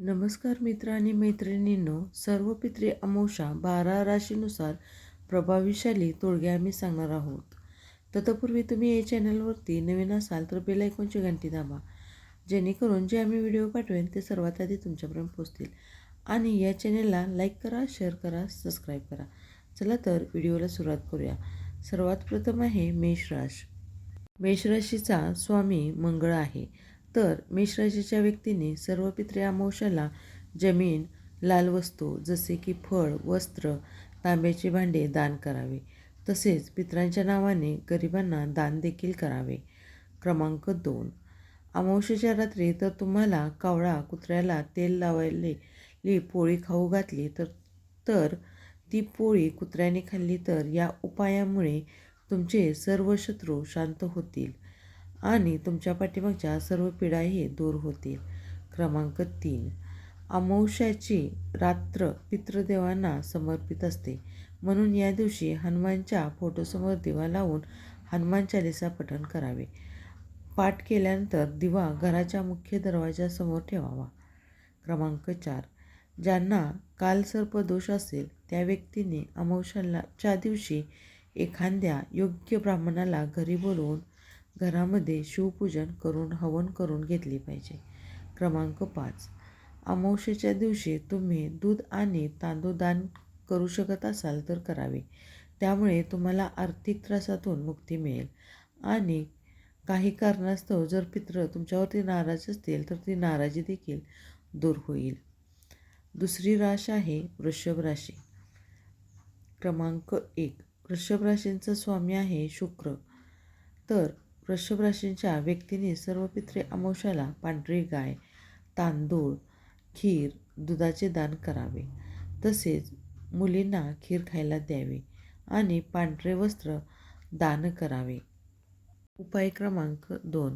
नमस्कार मित्र आणि मैत्रिणींनो सर्व पित्रे अमोषा बारा राशीनुसार प्रभावीशाली तोडगे आम्ही सांगणार आहोत. तत्पूर्वी तुम्ही या चॅनलवरती नवीन असाल तर बेल आयकॉनची घंटी दाबा जेणेकरून जे आम्ही व्हिडिओ पाठवेन ते सर्वात आधी तुमच्यापर्यंत पोहोचतील. आणि या चॅनलला लाईक करा शेअर करा सबस्क्राईब करा. चला तर व्हिडिओला सुरुवात करूया. सर्वात प्रथम आहे मेषराश मेषराशीचा स्वामी मंगळ आहे. तर मेषराशीच्या व्यक्तीने सर्व पित्रे अमावश्याला जमीन लाल वस्तू जसे की फळ वस्त्र तांब्याची भांडे दान करावे. तसेच पित्रांच्या नावाने गरिबांना दान देखील करावे. क्रमांक दोन. अमावश्याच्या रात्री तर तुम्हाला कावळा कुत्र्याला तेल लावायली पोळी खाऊ घातली तर तर ती पोळी कुत्र्याने खाल्ली तर या उपायामुळे तुमचे सर्व शत्रू शांत होतील. आणि तुमच्या पाठीमागच्या सर्व पिढाही दूर होतील. क्रमांक तीन. अमावश्याची रात्र पितृदेवांना समर्पित असते. म्हणून या दिवशी हनुमानच्या फोटोसमोर दिवा लावून हनुमान चालिसा पठण करावे. पाठ केल्यानंतर दिवा घराच्या मुख्य दरवाजासमोर ठेवावा. क्रमांक चार. ज्यांना कालसर्पदोष असेल त्या व्यक्तीने अमावस्याच्या दिवशी एखाद्या योग्य ब्राह्मणाला घरी बोलवून घरामध्ये शिवपूजन करून हवन करून घेतली पाहिजे. क्रमांक पाच. अमावस्येच्या दिवशी तुम्ही दूध आणि तांदूळ दान करू शकत असाल तर करावे. त्यामुळे तुम्हाला आर्थिक त्रासातून मुक्ती मिळेल. आणि काही कारणास्तव जर पित्र तुमच्यावरती नाराज असतील तर ती नाराजी देखील दूर होईल. दुसरी राश आहे वृषभ राशी. क्रमांक एक. वृषभ राशींचा स्वामी आहे शुक्र. तर वृषभ राशींच्या व्यक्तीने सर्व पित्रे अमावश्याला पांढरी गाय तांदूळ खीर दुधाचे दान करावे. तसेच मुलींना खीर खायला द्यावे आणि पांढरे वस्त्र दान करावे. उपाय क्रमांक दोन.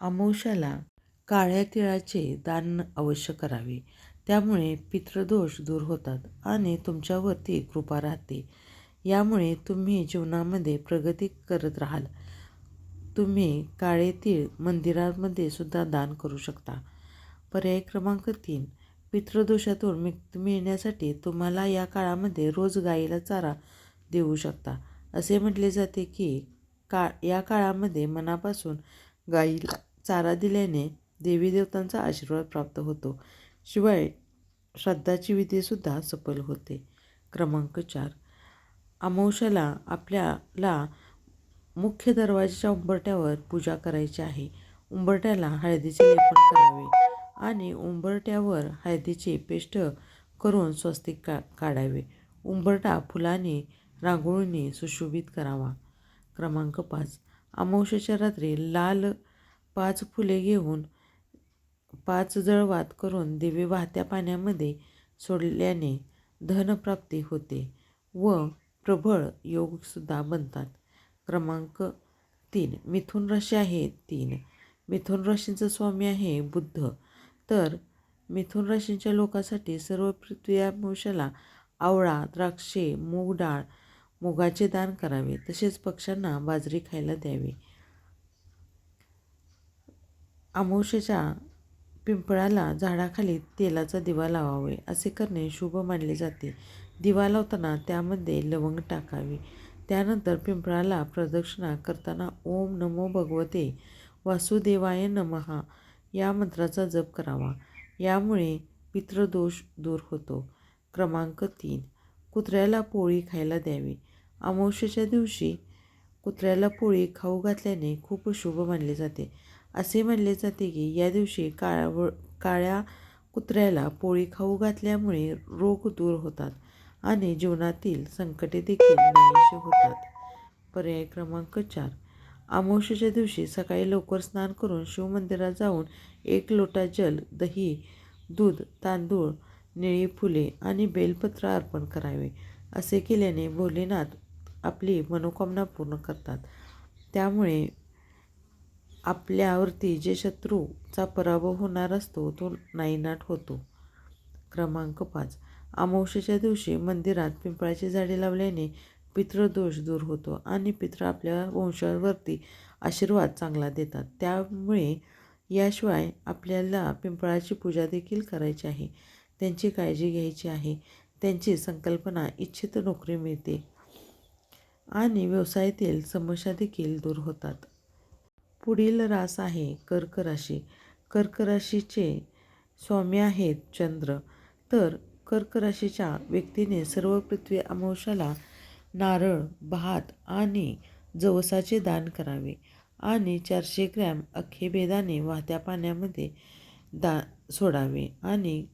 अमावश्याला काळ्या तिळाचे दान अवश्य करावे. त्यामुळे पितृदोष दूर होतात आणि तुमच्यावरती कृपा राहते. यामुळे तुम्ही जीवनामध्ये प्रगती करत राहाल. तुम्ही काळे तीळ मंदिरामध्ये सुद्धा दान करू शकता. पर्याय क्रमांक तीन. पितृदोषातून मुक्त मिळण्यासाठी तुम्हाला या काळामध्ये रोज गाईला चारा देऊ शकता. असे म्हटले जाते की का या काळामध्ये मनापासून गाईला चारा दिल्याने देवी देवतांचा आशीर्वाद प्राप्त होतो. शिवाय श्राद्धाची विधीसुद्धा सफल होते. क्रमांक चार. अमावश्याला आपल्याला मुख्य दरवाजाच्या उंबरट्यावर पूजा करायची आहे. उंबरट्याला हळदीचे लेपन करावे आणि उंबरट्यावर हळदीचे पेस्ट करून स्वस्तिक का काढावे. उंबरटा फुलाने रांगोळीने सुशोभित करावा. क्रमांक पाच. अमावस्येच्या रात्री लाल पाच फुले घेऊन पाच जळवात करून दिवे वाहत्या पाण्यामध्ये सोडल्याने धनप्राप्ती होते व प्रबळ योगसुद्धा बनतात. क्रमांक तीन. मिथुन राशी आहे तीन. मिथुन राशींचं स्वामी आहे बुद्ध. तर मिथुन राशींच्या लोकांसाठी सर्व पृथ्वी अमावस्याला आवळा द्राक्षे मूग डाळ मुगाचे दान करावे. तसेच पक्ष्यांना बाजरी खायला द्यावी. अमावस्येच्या पिंपळाला झाडाखाली तेलाचा दिवा लावावे. असे करणे शुभ मानले जाते. दिवा लावताना त्यामध्ये लवंग टाकावी. त्यानंतर पिंपळाला प्रदक्षिणा करताना ओम नमो भगवते वासुदेवाय नमहा या मंत्राचा जप करावा. यामुळे पितृदोष दूर होतो. क्रमांक तीन. कुत्र्याला पोळी खायला द्यावी. अमावस्येच्या दिवशी कुत्र्याला पोळी खाऊ घातल्याने खूप शुभ मानले जाते. असे मानले जाते की या दिवशी काळ काळ्या कुत्र्याला पोळी खाऊ घातल्यामुळे रोग दूर होतात. आणि जीवनातील संकटे देखील नाहीशी होतात. पर्याय क्रमांक चार. अमावस्येच्या दिवशी सकाळी लवकर स्नान करून शिवमंदिरात जाऊन एक लोटा जल दही दूध तांदूळ निळी फुले आणि बेलपत्र अर्पण करावे. असे केल्याने भोलेनाथ आपली मनोकामना पूर्ण करतात. त्यामुळे आपल्यावरती जे शत्रूचा पराभव होणार असतो तो नायनाट होतो. क्रमांक पाच. अमावस्येच्या दिवशी मंदिरात पिंपळाची झाडे लावल्याने पितृदोष दूर होतो आणि पितृ आपल्या वंशावरती आशीर्वाद चांगला देतात. त्यामुळे याशिवाय आपल्याला पिंपळाची पूजा देखील करायची आहे. त्यांची काळजी घ्यायची आहे. त्यांची संकल्पना इच्छित नोकरी मिळते आणि व्यवसायातील समस्या देखील दूर होतात. पुढील रास आहे कर्क राशी. कर्क राशीचे स्वामी आहेत चंद्र. तर कर्क राशीच्या व्यक्तीने सर्व पृथ्वी अमावश्याला नारळ भात आणि जवसाचे दान करावे आणि चारशे ग्रॅम अख्खे बेदाने वाहत्या पाण्यामध्ये दा सोडावे आणि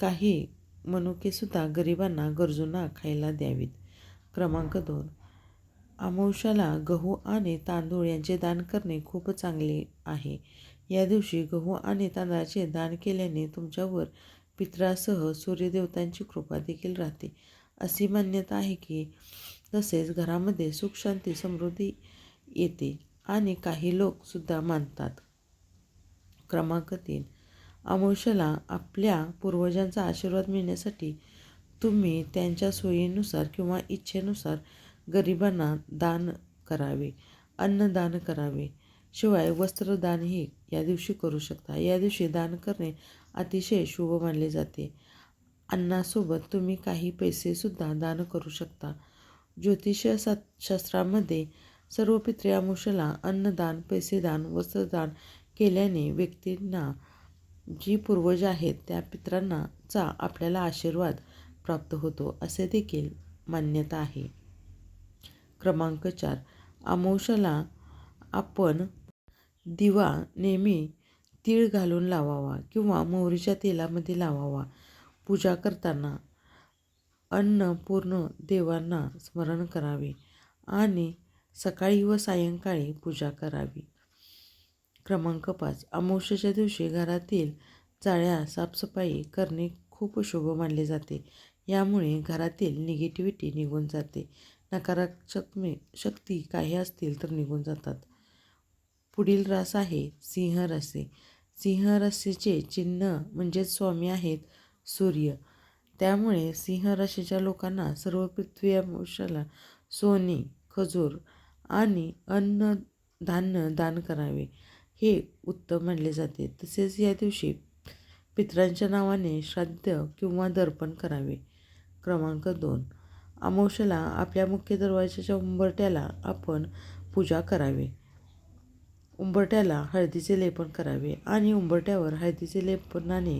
काही मनुकेसुद्धा गरिबांना गरजूंना खायला द्यावीत. क्रमांक दोन. अमावशाला गहू आणि तांदूळ यांचे दान करणे खूप चांगले आहे. या दिवशी गहू आणि तांदळाचे दान केल्याने तुमच्यावर पित्रासह सूर्यदेवतांची कृपा देखील राहते. अशी मान्यता आहे की तसेच घरामध्ये सुख शांती समृद्धी येते आणि काही लोकसुद्धा मानतात. क्रमांक तीन. अमावस्याला आपल्या पूर्वजांचा आशीर्वाद मिळण्यासाठी तुम्ही त्यांच्या सोयीनुसार किंवा इच्छेनुसार गरिबांना दान करावे अन्नदान करावे. शिवाय वस्त्रदानही या दिवशी करू शकता. या दिवशी दान करणे अतिशय शुभ मानले जाते. अन्नासोबत तुम्ही काही पैसेसुद्धा दान करू शकता. ज्योतिष शास्त्रामध्ये सर्व पित्रे अन्नदान पैसेदान वस्त्रदान केल्याने व्यक्तींना जी पूर्वज आहेत त्या पित्रांना चा आपल्याला आशीर्वाद प्राप्त होतो असे देखील मान्यता आहे. क्रमांक चार. अमावस्याला आपण दिवा नेहमी तीळ घालून लावावा किंवा मोहरीच्या तेलामध्ये लावावा. पूजा करताना अन्न पूर्ण देवांना स्मरण करावे आणि सकाळी व सायंकाळी पूजा करावी. क्रमांक पाच. अमावस्येच्या दिवशी घरातील चाळ्या साफसफाई करणे खूप शुभ मानले जाते. यामुळे घरातील निगेटिव्हिटी निघून जाते. नकारात्मक शक्ती काही असतील तर निघून जातात. पुढील रास आहे सिंह राशी सिंहराशीचे चिन्ह म्हणजेच स्वामी आहेत सूर्य. त्यामुळे सिंहराशीच्या लोकांना सर्व पृथ्वी अमावस्याला सोने खजूर आणि अन्न धान्य दान करावे हे उत्तम मानले जाते. तसेच या दिवशी पितरांच्या नावाने श्राद्ध किंवा दर्पण करावे. क्रमांक दोन. अमावश्याला आपल्या मुख्य दरवाजाच्या उंबरट्याला आपण पूजा करावी. उंबरट्याला हळदीचे लेपन करावे आणि उंबरट्यावर हळदीचे लेपनाने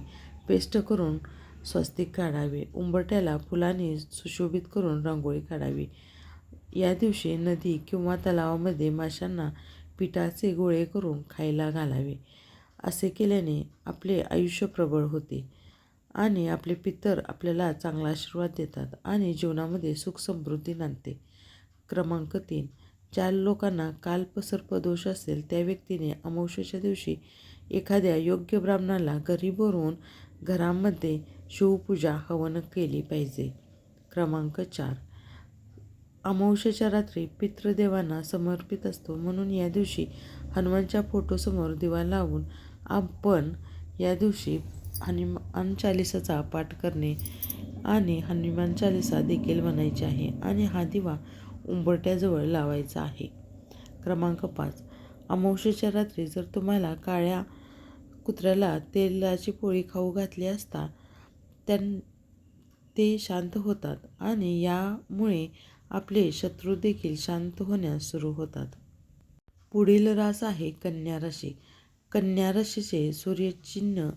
पेस्ट करून स्वस्तिक काढावे. उंबरट्याला फुलाने सुशोभित करून रांगोळी काढावी. या दिवशी नदी किंवा तलावामध्ये माशांना पिठाचे गोळे करून खायला घालावे. असे केल्याने आपले आयुष्य प्रबळ होते आणि आपले पितर आपल्याला चांगला आशीर्वाद देतात आणि जीवनामध्ये सुख समृद्धी नांदते. क्रमांक तीन. ज्या लोकांना काल्पसर्प दोष असेल त्या व्यक्तीने अमावस्येच्या दिवशी एखाद्या योग्य ब्राह्मणाला घरी बोलवून घरामध्ये शिवपूजा हवन केली पाहिजे. क्रमांक चार. अमावश्याच्या रात्री पितृदेवांना समर्पित असतो म्हणून या दिवशी हनुमानच्या फोटोसमोर दिवा लावून आपण या दिवशी हनुमान चालिसाचा पाठ करणे आणि हनुमान चालिसा देखील म्हणायची आहे. आणि हा दिवा उंबरट्याजवळ लावायचा आहे. क्रमांक पाच. अमावशेच्या रात्री जर तुम्हाला काळ्या कुत्र्याला तेलाची पोळी खाऊ घातली असता त्यां ते शांत होतात आणि यामुळे आपले शत्रू देखील शांत होण्यास सुरू होतात. पुढील रास आहे कन्या राशी. कन्या राशीचे सूर्यचिन्ह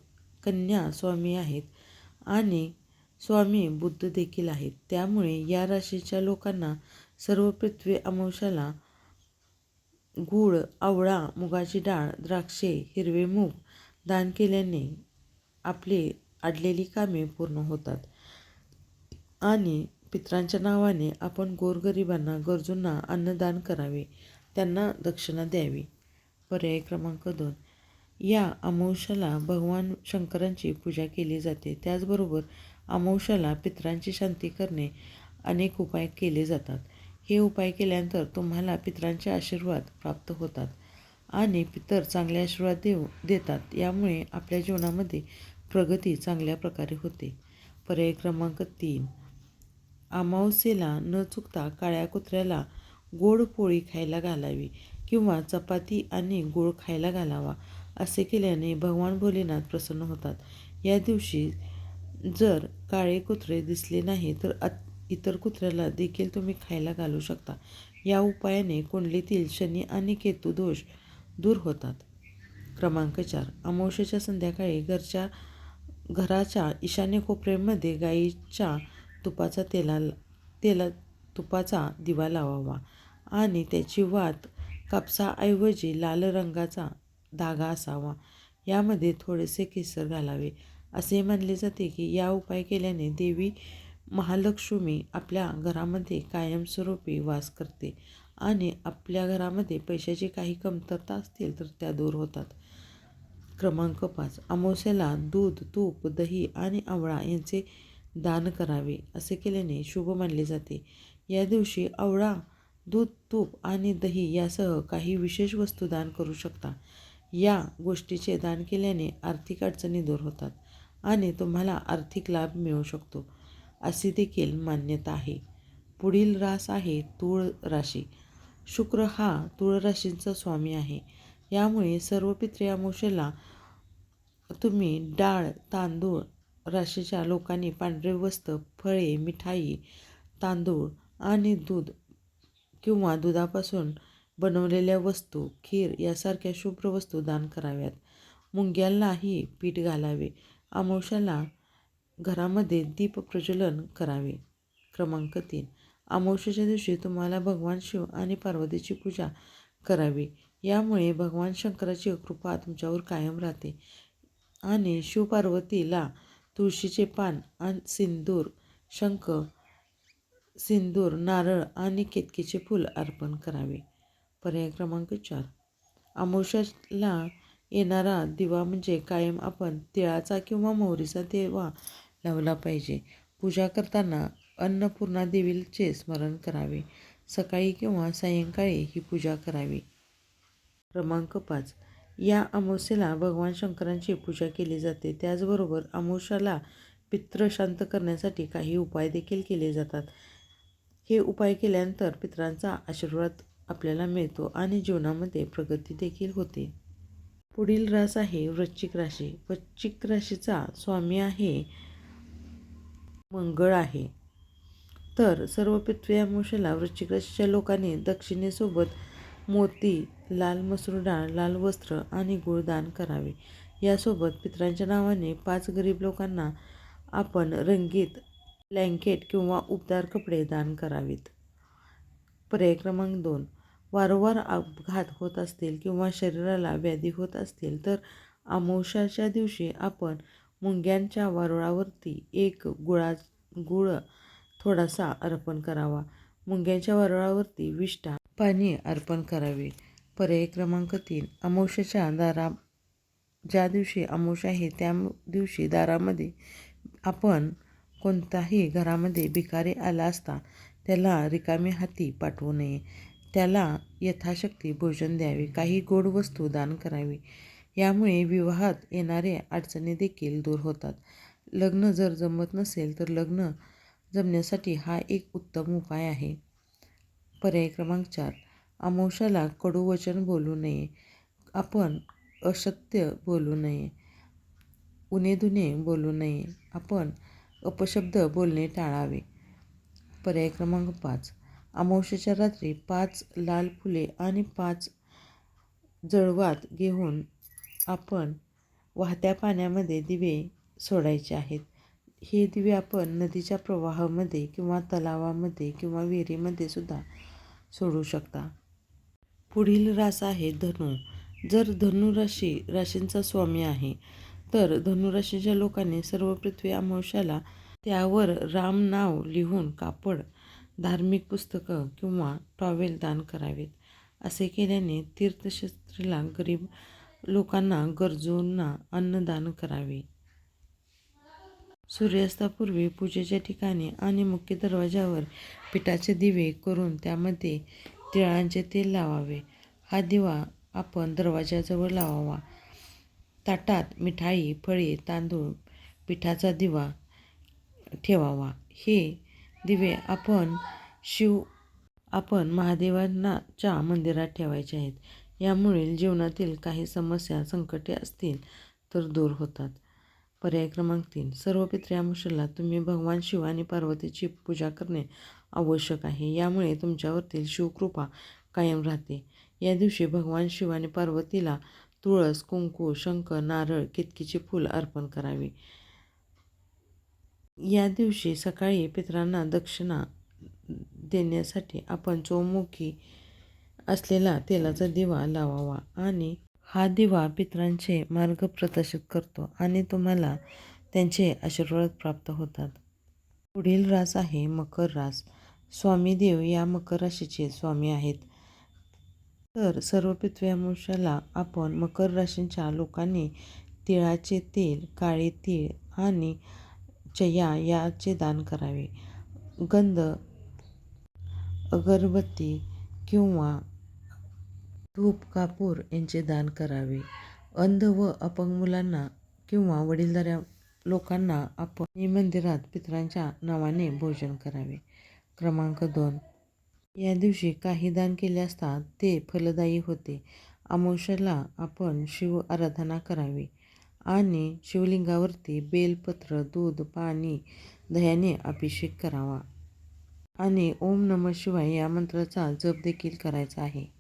कन्या स्वामी आहेत आणि स्वामी बुद्ध देखील आहेत. त्यामुळे या राशीच्या लोकांना सर्व पृथ्वी अमावश्याला गूळ आवळा मुगाची डाळ द्राक्षे हिरवे मूग दान केल्याने आपले अडलेली कामे पूर्ण होतात. आणि पित्रांच्या नावाने आपण गोरगरिबांना गरजूंना अन्नदान करावे त्यांना दक्षिणा द्यावी. पर्याय क्रमांक दोन. या अमावश्याला भगवान शंकरांची पूजा केली जाते. त्याचबरोबर अमावश्याला पितरांची शांती करणे अनेक उपाय केले जातात. हे उपाय केल्यानंतर तुम्हाला पितरांचे आशीर्वाद प्राप्त होतात आणि पितर चांगले आशीर्वाद देऊ देतात. यामुळे आपल्या जीवनामध्ये प्रगती चांगल्या प्रकारे होते. पर्याय क्रमांक तीन. अमावस्येला न चुकता काळ्या कुत्र्याला गोड पोळी खायला घालावी किंवा चपाती आणि गूळ खायला घालावा असे केल्याने भगवान भोलेनाथ प्रसन्न होतात. या दिवशी जर काळे कुत्रे दिसले नाही तर अत- इतर कुत्र्याला देखील तुम्ही खायला घालू शकता. या उपायाने कुंडलीतील शनी आणि केतू दोष दूर होतात. क्रमांक चार. अमावशेच्या संध्याकाळी घरच्या घराच्या ईशान्य कोपऱ्यामध्ये गाईच्या तुपाचा तेला तेला तुपाचा दिवा लावावा आणि त्याची वात कापसाऐवजी लाल रंगाचा धागा असावा. यामध्ये थोडेसे केसर घालावे. असे मानले जाते की या उपाय केल्याने देवी महालक्ष्मी आपल्या घरामध्ये कायमस्वरूपी वास करते आणि आपल्या घरामध्ये पैशाची काही कमतरता असतील तर त्या दूर होतात. क्रमांक पाच. अमावस्याला दूध तूप दही आणि आवळा यांचे दान करावे असे केल्याने शुभ मानले जाते. या दिवशी आवळा दूध तूप आणि दही यासह काही विशेष वस्तू दान करू शकता. या गोष्टीचे दान केल्याने आर्थिक अडचणी दूर होतात आणि तुम्हाला आर्थिक लाभ मिळू शकतो. अशी देखील मान्यता आहे. पुढील रास आहे तूळ राशी. शुक्र हा तूळ राशींचा स्वामी आहे. यामुळे सर्व पित्रे तुम्ही डाळ तांदूळ राशीच्या लोकांनी पांढरे वस्त्र फळे मिठाई तांदूळ आणि दूध किंवा दुधापासून बनवलेल्या वस्तू खीर यासारख्या शुभ्र वस्तू दान कराव्यात. मुंग्यांनाही पीठ घालावे. अमावश्याला घरामध्ये दीप प्रज्वलन करावे. क्रमांक तीन. अमावस्येच्या दिवशी तुम्हाला भगवान शिव आणि पार्वतीची पूजा करावी. यामुळे भगवान शंकराची कृपा तुमच्यावर कायम राहते आणि शिवपार्वतीला तुळशीचे पान आणि सिंदूर शंख सिंदूर नारळ आणि केतकीचे फूल अर्पण करावे. पर्याय क्रमांक चार. अमावश्याला येणारा दिवा म्हणजे कायम आपण तिळाचा किंवा मोहरीचा दिवा लावला पाहिजे. पूजा करताना अन्नपूर्णा देवीचे स्मरण करावे. सकाळी किंवा सायंकाळी ही पूजा करावी. क्रमांक पाच. या अमावस्येला भगवान शंकरांची पूजा केली जाते. त्याचबरोबर अमावस्याला पित्र शांत करण्यासाठी काही उपाय देखील केले जातात. हे उपाय केल्यानंतर पितरांचा आशीर्वाद आपल्याला मिळतो आणि जीवनामध्ये प्रगती देखील होते. पुढील रास आहे वृश्चिक राशी. वृश्चिक राशीचा स्वामी आहे मंगळ आहे. तर सर्व पृथ्वी अमावस्येला वृश्चिक राशीच्या लोकांनी दक्षिणेसोबत मोती लाल मसूर डाळ लाल वस्त्र आणि गुळ दान करावे. यासोबत पितरांच्या नावाने पाच गरीब लोकांना आपण रंगीत ब्लँकेट किंवा उबदार कपडे दान करावेत. पर्याय क्रमांक दोन. वारंवार अपघात होत असतील किंवा शरीराला व्याधी होत असतील तर अमावस्याच्या दिवशी आपण मुंग्यांच्या वारुळावरती एक गुळा गुळ थोडासा अर्पण करावा. मुंग्यांच्या वारुळावरती विष्ठा पाणी अर्पण करावे. पर्याय क्रमांक तीन. अमोशाच्या दारा ज्या दिवशी अमावस्या आहे त्या दिवशी दारामध्ये आपण कोणताही घरामध्ये भिकारी आला असता त्याला रिकामी हाती पाठवू नये. त्याला यथाशक्ती भोजन द्यावे. काही गोड वस्तू दान करावी. यामुळे विवाहात येणारे अडचणी देखील दूर होतात. लग्न जर जमत नसेल तर लग्न जमण्यासाठी हा एक उत्तम उपाय आहे. पर्याय क्रमांक चार. अमावश्याला कडू वचन बोलू नये. आपण अशक्य बोलू नये. उनेधुने बोलू नये. आपण अपशब्द बोलणे टाळावे. पर्याय क्रमांक पाच. अमावश्याच्या रात्री पाच लाल फुले आणि पाच जळवात घेऊन आपण वाहत्या पाण्यामध्ये दिवे सोडायचे आहेत. हे दिवे आपण नदीच्या प्रवाहामध्ये किंवा तलावामध्ये किंवा विहिरीमध्ये सुद्धा सोडू शकता. पुढील रास आहे धनु. जर धनुराशी राशींचा स्वामी आहे तर धनुराशीच्या लोकांनी सर्व पृथ्वी अमावश्याला त्यावर राम नाव लिहून कापड धार्मिक पुस्तकं किंवा टॉवेल दान करावेत. असे केल्याने तीर्थक्षेत्रीला गरीब लोकांना गरजूंना अन्नदान करावे. सूर्यास्तापूर्वी पूजेच्या ठिकाणी आणि मुख्य दरवाजावर पिठाचे दिवे करून त्यामध्ये तिळांचे तेल लावावे. हा दिवा आपण दरवाजाजवळ लावावा. ताटात मिठाई फळे तांदूळ पिठाचा दिवा ठेवावा. हे दिवे आपण शिव आपण महादेवांनाच्या मंदिरात ठेवायचे आहेत. यामुळे जीवनातील काही समस्या संकटे असतील तर दूर होतात. पर्याय क्रमांक तीन. सर्व पित्री तुम्ही भगवान शिव आणि पार्वतीची पूजा करणे आवश्यक आहे. यामुळे तुमच्यावरतील शिवकृपा कायम राहते. या दिवशी भगवान शिव आणि पार्वतीला तुळस कुंकू शंख नारळ केतकीचे फूल अर्पण करावी. या दिवशी सकाळी पितरांना दक्षिणा देण्यासाठी आपण चौमुखी असलेला तेलाचा दिवा लावावा आणि हा दिवा पितरांचे मार्ग प्रदर्शित करतो आणि तुम्हाला त्यांचे आशीर्वाद प्राप्त होतात. पुढील रास आहे मकर रास. स्वामी देव या मकर राशीचे स्वामी आहेत. तर सर्व पितव्यामुषाला आपण मकर राशींच्या लोकांनी तिळाचे तेल काळे तीळ आणि चया याचे दान करावे. गंध अगरबत्ती किंवा धूप कापूर यांचे दान करावे. अंध व अपंग मुलांना किंवा वडीलधाऱ्या लोकांना आपण मंदिरात पितरांच्या नावाने भोजन करावे. क्रमांक दोन. या दिवशी काही दान केले असता ते फलदायी होते. अमावश्याला आपण शिव आराधना करावी आणि शिवलिंगावरती बेलपत्र दूध पाणी दह्याने अभिषेक करावा. आणि ओम नम शिवाय या मंत्राचा जप देखील करायचा आहे.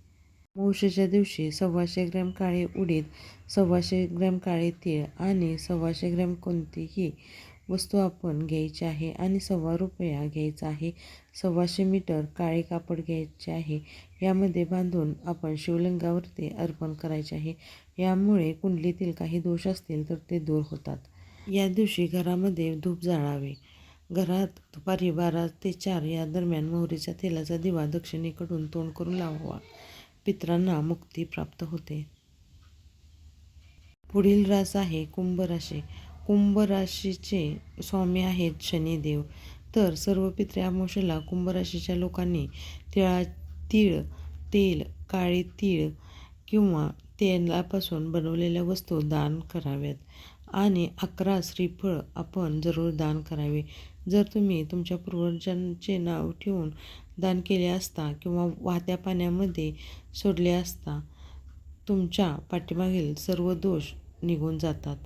अमावस्येच्या दिवशी सव्वाशे ग्रॅम काळे उडीद सव्वाशे ग्रॅम काळे तीळ आणि सव्वाशे ग्रॅम कोणतीही वस्तू आपण घ्यायची आहे आणि सव्वा रुपया घ्यायचा आहे. सव्वाशे मीटर काळे कापड घ्यायचे आहे. यामध्ये बांधून आपण शिवलिंगावरती अर्पण करायचे आहे. यामुळे कुंडलीतील काही दोष असतील तर ते दूर होतात. या दिवशी घरामध्ये धूप जाळावे. घरात दुपारी बारा ते चार या दरम्यान मोहरीच्या तेलाचा दिवा दक्षिणेकडून तोंड करून लावावा. पित्रांना मुक्ती प्राप्त होते. पुढील रास आहे कुंभ राशी. कुंभ राशीचे स्वामी आहेत शनिदेव. तर सर्व पित्रे अमावशेला कुंभ राशीच्या लोकांनी तिळा तीळ तेल काळे तीळ किंवा तेलापासून बनवलेल्या वस्तू दान कराव्यात. आणि अकरा श्रीफळ आपण जरूर दान करावे. जर तुम्ही तुमच्या पूर्वजांचे नाव ठेवून दान केले असता किंवा वाहत्या पाण्यामध्ये सोडले असता तुमच्या पाठीमागील सर्व दोष निघून जातात.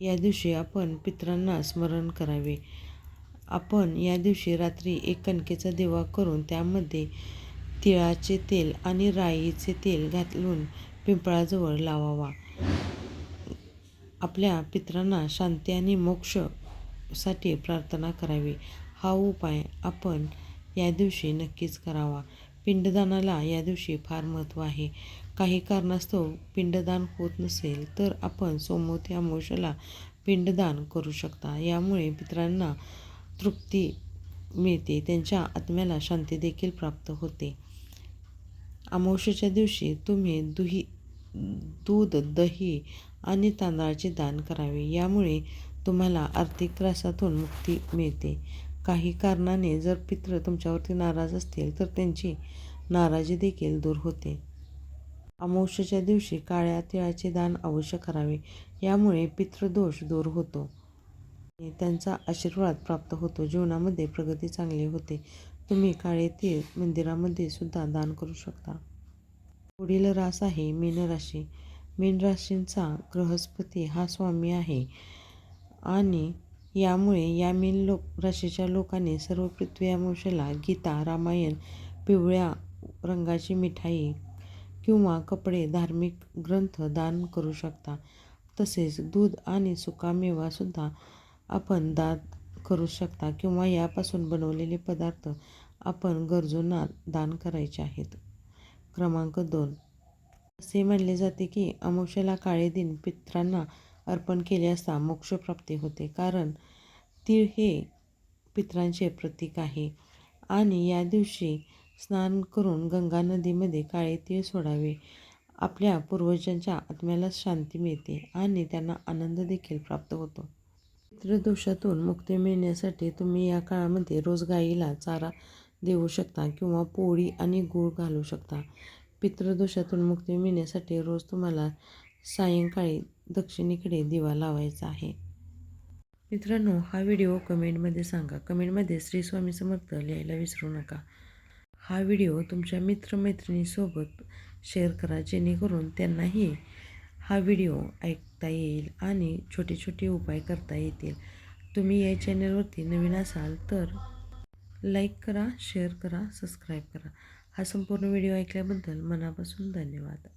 या दिवशी आपण पितरांना स्मरण करावे. आपण या दिवशी रात्री एक कणकेचा देवा करून त्यामध्ये तिळाचे तेल आणि राईचे तेल घालून पिंपळाजवळ लावावा. आपल्या पित्रांना शांती आणि मोक्षसाठी प्रार्थना करावी. हा उपाय आपण या दिवशी नक्कीच करावा. पिंडदानाला या दिवशी फार महत्त्व आहे. काही कारणास्तव पिंडदान होत नसेल तर आपण सोमवती अमावश्याला पिंडदान करू शकता. यामुळे पितरांना तृप्ती मिळते. त्यांच्या आत्म्याला शांती देखील प्राप्त होते. अमावस्येच्या दिवशी तुम्ही दुही दूध दही आणि तांदळाचे दान करावे. यामुळे तुम्हाला आर्थिक त्रासातून मुक्ती मिळते. काही कारणाने जर पित्र तुमच्यावरती नाराज असतील तर त्यांची नाराजी देखील दूर होते. अमावस्येच्या दिवशी काळ्या तिळाचे दान अवश्य करावे यामुळे पितृदोष दूर होतो. त्यांचा आशीर्वाद प्राप्त होतो. जीवनामध्ये प्रगती चांगली होते. तुम्ही काळे तीळ मंदिरामध्ये सुद्धा दान करू शकता. पुढील रास आहे मीन राशी. मीन राशींचा बृहस्पती हा स्वामी आहे आणि यामुळे यामीन लोक राशीच्या लोकांनी सर्व पृथ्वी अमावस्येला गीता रामायण पिवळ्या रंगाची मिठाई किंवा कपडे धार्मिक ग्रंथ दान करू शकता. तसेच दूध आणि सुकामेवासुद्धा आपण दान करू शकता किंवा यापासून बनवलेले पदार्थ आपण गरजूंना दान करायचे आहेत. क्रमांक दोन. असे मानले जाते की अमावस्येला काळे दिन पित्रांना अर्पण केले असता मोक्षप्राप्ती होते. कारण तीळ हे पित्रांचे प्रतीक आहे. आणि या दिवशी स्नान करून गंगा नदीमध्ये काळे तीळ सोडावे. आपल्या पूर्वजांच्या आत्म्याला शांती मिळते आणि त्यांना आनंद देखील प्राप्त होतो. पितृदोषातून मुक्ती मिळण्यासाठी तुम्ही या काळामध्ये रोज गाईला चारा देऊ शकता किंवा पोळी आणि गूळ घालू शकता. पितृदोषातून मुक्ती मिळण्यासाठी रोज तुम्हाला सायंकाळी दक्षिणेकडे दिवा लावायचा आहे. मित्रांनो हा व्हिडिओ कमेंटमध्ये सांगा. कमेंटमध्ये श्री स्वामी समर्थ लिहायला विसरू नका. हा व्हिडिओ तुमच्या मित्रमैत्रिणीसोबत शेअर करा जेणेकरून त्यांनाही हा व्हिडिओ ऐकता येईल आणि छोटे छोटे उपाय करता येतील. तुम्ही या चॅनलवरती नवीन असाल तर लाईक करा शेअर करा सबस्क्राईब करा. हा संपूर्ण व्हिडिओ ऐकल्याबद्दल मनापासून धन्यवाद.